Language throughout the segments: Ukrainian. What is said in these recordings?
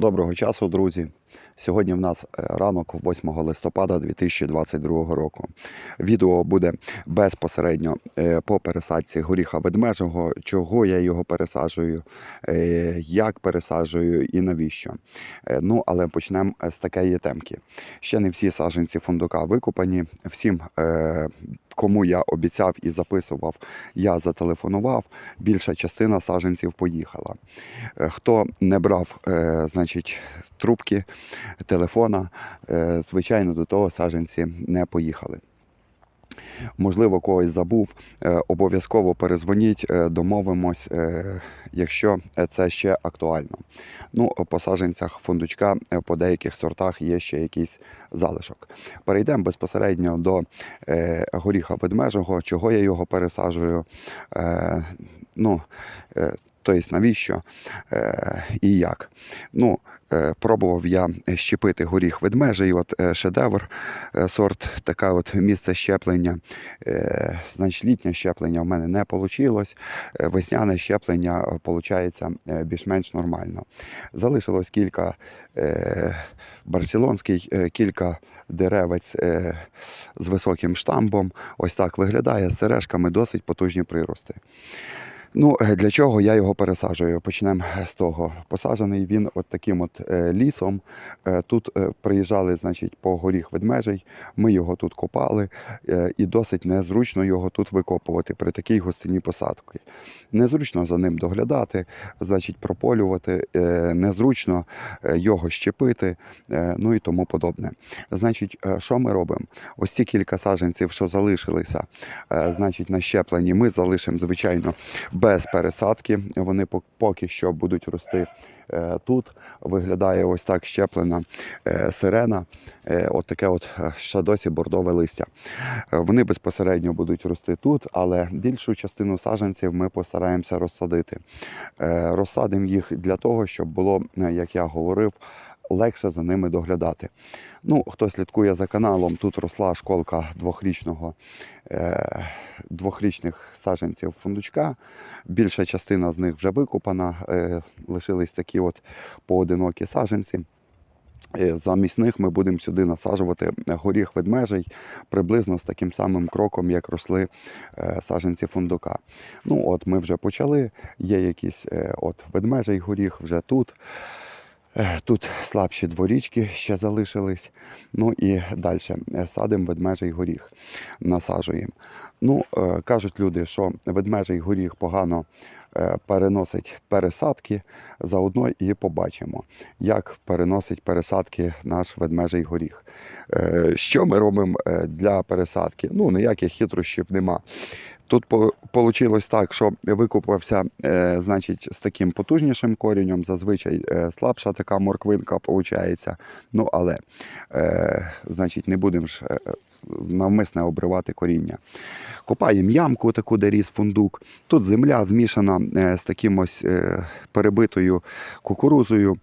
Доброго часу, друзі. Сьогодні в нас е, ранок 8 листопада 2022 року. Відео буде безпосередньо е, по пересадці горіха ведмежого, чого я його пересаджую, е, як пересаджую і навіщо. Ну, але почнемо з такої темки. Ще не всі саджанці фундука викопані. Всім, кому я обіцяв і записував, я зателефонував. Більша частина саджанців поїхала. Е, Хто не брав, е, значить, трубки телефона, е, звичайно, до того саджанці не поїхали. Можливо, когось забув, е, обов'язково перезвоніть, е, домовимось, е, якщо це ще актуально. Ну, по саджанцях фундучка по деяких сортах є ще якийсь залишок. Перейдемо безпосередньо до горіха ведмежого, чого я його пересаджую. Ну, Тобто навіщо е, і як. Ну, е, пробував я щепити горіх ведмежий, от е, шедевр, сорт, таке от місце щеплення. Значить, літнє щеплення в мене не вийшло. Весняне щеплення виходить більш-менш нормально. Залишилось кілька барселонський, кілька деревець з високим штамбом. Ось так виглядає з сережками досить потужні прирости. Ну, е, для чого я його пересаджую? Почнемо з того. Посаджений він от таким от е, лісом. Е, Тут е, приїжджали, значить, по горіх ведмежий. Ми його тут копали, е, і досить незручно його тут викопувати при такій густині посадки. Незручно за ним доглядати, значить, прополювати, е, незручно е, його щепити, е, ну і тому подобне. Значить, е, що ми робимо? Ось ці кілька саджанців, що залишилися, е, значить, на щепленні, ми залишимо, звичайно, без пересадки. Вони пок- поки що будуть рости. е, Тут виглядає ось так щеплена е, сирена, е, от таке от ще досі бордове листя. Вони безпосередньо будуть рости тут, але більшу частину саджанців ми постараємося розсадити. Розсадимо їх для того, щоб було, як я говорив, легше за ними доглядати. Ну, хто слідкує за каналом, тут росла школка двохрічного, е, двохрічних саджанців фундучка. Більша частина з них вже викопана, е, лишились такі от поодинокі саджанці. Е, Замість них ми будемо сюди насаджувати горіх ведмежий приблизно з таким самим кроком, як росли е, саджанці фундука. Ну, от ми вже почали. Є якийсь е, от ведмежий горіх вже тут. Е, Тут слабші дворічки ще залишились. Ну і далі садимо ведмежий горіх, насаджуємо. Ну, е, кажуть люди, що ведмежий горіх погано е, переносить пересадки. Заодно і побачимо, як переносить пересадки наш ведмежий горіх. Е, Що ми робимо е, для пересадки? Ну, ніяких хитрощів нема. Тут вийшло так, що викупався е, значить, з таким потужнішим корінням, зазвичай е, слабша така морквинка виходить. Ну, але е, значить, не будемо ж навмисне обривати коріння. Копаємо ямку, таку, де ріс фундук. Тут земля змішана з таким ось перебитою кукурузою.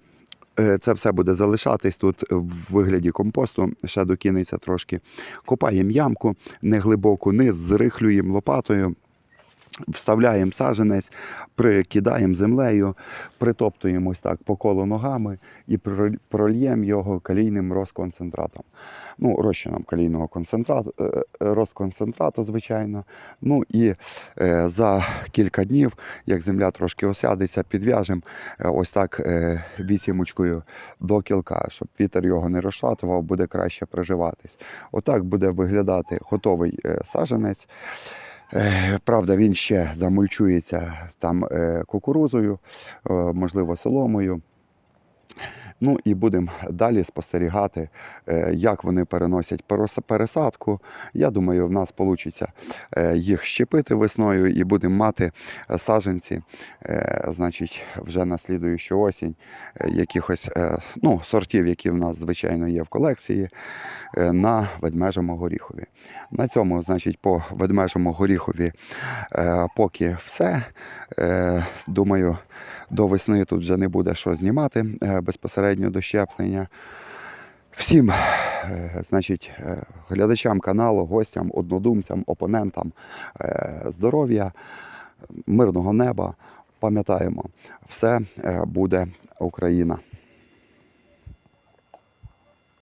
Е, Це все буде залишатись тут в вигляді компосту, ще докинеться трошки. Копаємо ямку неглибоку, низ зрихлюємо лопатою, вставляємо саженець, прикидаємо землею, притоптуємо ось так по колу ногами і проль- прольємо його калійним розконцентратом. Ну, розчином калійного концентрату, е, е, розконцентрату, звичайно. Ну і е, за кілька днів, як земля трошки осядеться, підв'яжемо ось так вісімочкою до кілка, щоб вітер його не розшатував, буде краще приживатись. Отак буде виглядати готовий саженець. Е, Правда, він ще замульчується там е, кукурузою, е, можливо, соломою. Ну і будемо далі спостерігати, е, як вони переносять пересадку. Я думаю, в нас вийде їх щепити весною і будемо мати саджанці, е, значить, вже на слідуючу осінь е, якихось ну, сортів, які в нас, звичайно, є в колекції, на ведмежому горіхові. На цьому, значить, по ведмежому горіхові поки все. Думаю, до весни тут вже не буде що знімати е, безпосередньо до щеплення. Всім, е, значить, е, глядачам каналу, гостям, однодумцям, опонентам е, здоров'я, мирного неба. Пам'ятаємо, все буде Україна.